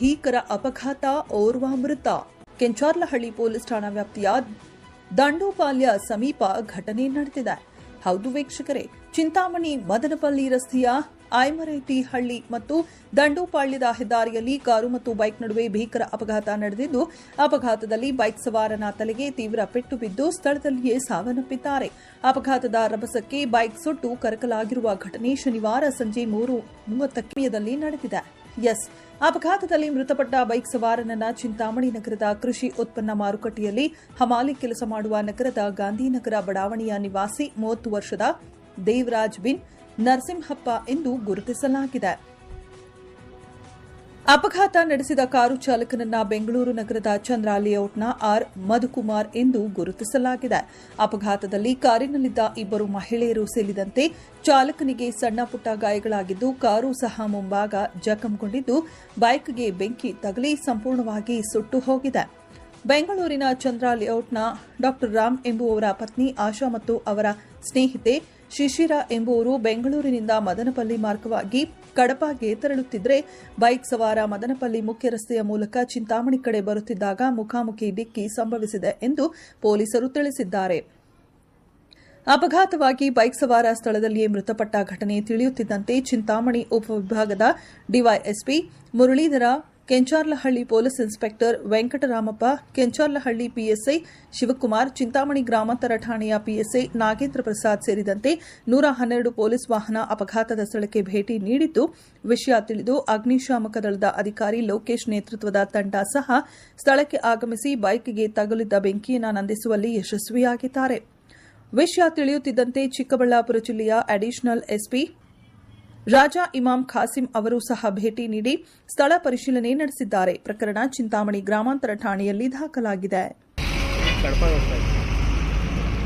ಭೀಕರ ಅಪಘಾತ, ಓರ್ವ ಮೃತ. ಕೆಂಚಾರ್ಲಹಳ್ಳಿ ಪೊಲೀಸ್ ಠಾಣಾ ವ್ಯಾಪ್ತಿಯ ದಂಡೋಪಾಲ್ಯ ಸಮೀಪ ಘಟನೆ ನಡೆದಿದೆ. ಹೌದು ವೀಕ್ಷಕರೇ, ಚಿಂತಾಮಣಿ ಮದನಪಲ್ಲಿ ರಸ್ತೆಯ ಆಯ್ಮರೈತಿ ಹಳ್ಳಿ ಮತ್ತು ದಂಡೋಪಾಳ್ಯದ ಹೆದ್ದಾರಿಯಲ್ಲಿ ಕಾರು ಮತ್ತು ಬೈಕ್ ನಡುವೆ ಭೀಕರ ಅಪಘಾತ ನಡೆದಿದ್ದು, ಅಪಘಾತದಲ್ಲಿ ಬೈಕ್ ಸವಾರನ ತಲೆಗೆ ತೀವ್ರ ಪೆಟ್ಟು ಬಿದ್ದು ಸ್ಥಳದಲ್ಲಿಯೇ ಸಾವನ್ನಪ್ಪಿದ್ದಾರೆ. ಅಪಘಾತದ ರಭಸಕ್ಕೆ ಬೈಕ್ ಸುಟ್ಟು ಕರಕಲಾಗಿರುವ ಘಟನೆ ಶನಿವಾರ ಸಂಜೆ ಮೂರು ಮೂವತ್ತಕ್ಕಮೆಯದಲ್ಲಿ ನಡೆದಿದೆ. ಎಸ್ ಅಪಘಾತದಲ್ಲಿ ಮೃತಪಟ್ಟ ಬೈಕ್ ಸವಾರನನ್ನ ಚಿಂತಾಮಣಿ ನಗರದ ಕೃಷಿ ಉತ್ಪನ್ನ ಮಾರುಕಟ್ಟೆಯಲ್ಲಿ ಹಮಾಲಿ ಕೆಲಸ ಮಾಡುವ ನಗರದ ಗಾಂಧಿನಗರ ಬಡಾವಣೆಯ ನಿವಾಸಿ ಮೂವತ್ತು ವರ್ಷದ ದೇವರಾಜ್ ಬಿನ್ ನರಸಿಂಹಪ್ಪ ಎಂದು ಗುರುತಿಸಲಾಗಿದೆ. ಅಪಘಾತ ನಡೆಸಿದ ಕಾರು ಚಾಲಕನನ್ನ ಬೆಂಗಳೂರು ನಗರದ ಚಂದ್ರ ಲೇಔಟ್ನ ಆರ್ ಮಧುಕುಮಾರ್ ಎಂದು ಗುರುತಿಸಲಾಗಿದೆ. ಅಪಘಾತದಲ್ಲಿ ಕಾರಿನಲ್ಲಿದ್ದ ಇಬ್ಬರು ಮಹಿಳೆಯರು ಸೇರಿದಂತೆ ಚಾಲಕನಿಗೆ ಸಣ್ಣ ಪುಟ್ಟ ಗಾಯಗಳಾಗಿದ್ದು, ಕಾರು ಸಹ ಮುಂಭಾಗ ಜಖಂಗೊಂಡಿದ್ದು, ಬೈಕ್ಗೆ ಬೆಂಕಿ ತಗಲಿ ಸಂಪೂರ್ಣವಾಗಿ ಸುಟ್ಟು ಹೋಗಿದೆ. ಬೆಂಗಳೂರಿನ ಚಂದ್ರ ಲೇಔಟ್ನ ಡಾ ರಾಮ್ ಎಂಬುವವರ ಪತ್ನಿ ಆಶಾ ಮತ್ತು ಅವರ ಸ್ನೇಹಿತೆ ಶಿಶಿರ ಎಂಬುವರು ಬೆಂಗಳೂರಿನಿಂದ ಮದನಪಲ್ಲಿ ಮಾರ್ಗವಾಗಿ ಕಡಪಗೆ ತೆರಳುತ್ತಿದ್ದರೆ ಬೈಕ್ ಸವಾರ ಮದನಪಲ್ಲಿ ಮುಖ್ಯ ರಸ್ತೆಯ ಮೂಲಕ ಚಿಂತಾಮಣಿ ಕಡೆ ಬರುತ್ತಿದ್ದಾಗ ಮುಖಾಮುಖಿ ಡಿಕ್ಕಿ ಸಂಭವಿಸಿದೆ ಎಂದು ಪೊಲೀಸರು ತಿಳಿಸಿದ್ದಾರೆ. ಅಪಘಾತವಾಗಿ ಬೈಕ್ ಸವಾರ ಸ್ಥಳದಲ್ಲಿಯೇ ಮೃತಪಟ್ಟ ಘಟನೆ ತಿಳಿಯುತ್ತಿದ್ದಂತೆ ಚಿಂತಾಮಣಿ ಉಪವಿಭಾಗದ DYSP Muralidhara Kencharlahalli police inspector Venkataramappa, Kencharlahalli PSI Shivakumar, Chintamani ಗ್ರಾಮಾಂತರ ಠಾಣೆಯ ಪಿಎಸ್ಐ ನಾಗೇಂದ್ರ ಪ್ರಸಾದ್ ಸೇರಿದಂತೆ ನೂರ ಹನ್ನೆರಡು ಪೊಲೀಸ್ ವಾಹನ ಅಪಘಾತದ ಸ್ಥಳಕ್ಕೆ ಭೇಟಿ ನೀಡಿದ್ದು, ವಿಷಯ ತಿಳಿದು ಅಗ್ನಿಶಾಮಕ ದಳದ ಅಧಿಕಾರಿ ಲೋಕೇಶ್ ನೇತೃತ್ವದ ತಂಡ ಸಹ ಸ್ಥಳಕ್ಕೆ ಆಗಮಿಸಿ ಬೈಕ್ಗೆ ತಗುಲಿದ್ದ ಬೆಂಕಿಯನ್ನು ನಂದಿಸುವಲ್ಲಿ ಯಶಸ್ವಿಯಾಗಿದ್ದಾರೆ. ವಿಷಯ ತಿಳಿಯುತ್ತಿದ್ದಂತೆ ಚಿಕ್ಕಬಳ್ಳಾಪುರ ಜಿಲ್ಲೆಯ ಅಡಿಷನಲ್ ಎಸ್ಪಿ ರಾಜಾ ಇಮಾಮ್ ಖಾಸಿಂ ಅವರು ಸಹ ಭೇಟಿ ನೀಡಿ ಸ್ಥಳ ಪರಿಶೀಲನೆ ನಡೆಸಿದ್ದಾರೆ. ಪ್ರಕರಣ ಚಿಂತಾಮಣಿ ಗ್ರಾಮಾಂತರ ಠಾಣೆಯಲ್ಲಿ ದಾಖಲಾಗಿದೆ.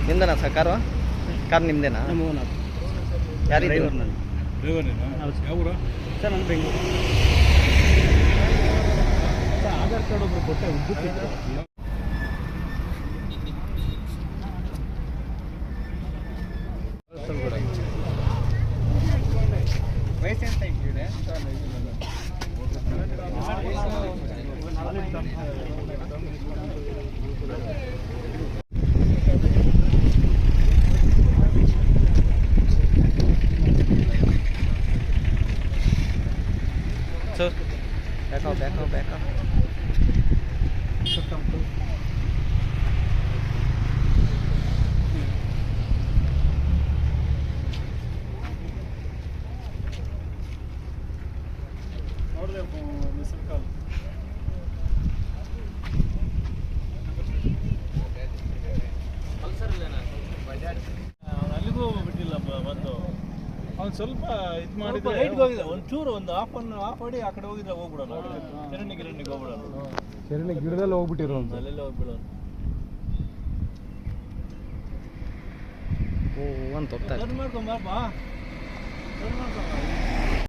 ನಿಮ್ದೇನಾ ಸರ್ ಕಾರು? ಕಾರ್ ನಿಮ್ದೇನಾ? ಸರ್ ನಾನು ಬೆಂಗಳೂರು. ಆಧಾರ್ ಕಾರ್ಡ್ ಒಬ್ರು ಕೊಟ್ಟೆ So, back off, back off, back off. Orada yapalım. Mesela. ಅವ್ನು ಸ್ವಲ್ಪ ಇದು ಮಾಡಿದ್ರೆ ರೈಟ್ಗೆ ಹೋಗಿಲ್ಲ ಒಂಚೂರು ಒಂದು ಆಫ್ ಅನ್ನು ಆಫ್ ಮಾಡಿ ಆ ಕಡೆ ಹೋಗಿದ್ರೆ ಹೋಗ್ಬಿಡೋಣ. ಚರಣಿ ಗಿರಣಿಗೆ ಹೋಗ್ಬಿಡೋಣ. ಚರಣಿ ಗಿಡದಲ್ಲಿ ಹೋಗ್ಬಿಟ್ಟಿರೋ ಅಲ್ಲೆಲ್ಲ ಹೋಗ್ಬಿಡೋಣ. ಓ ಅಂತ ಹೋಗ್ತಾರೆ ಮಾಡ್ಕೊಂಬಾ ಬಾ ಮಾಡ್ಕೊಂಬ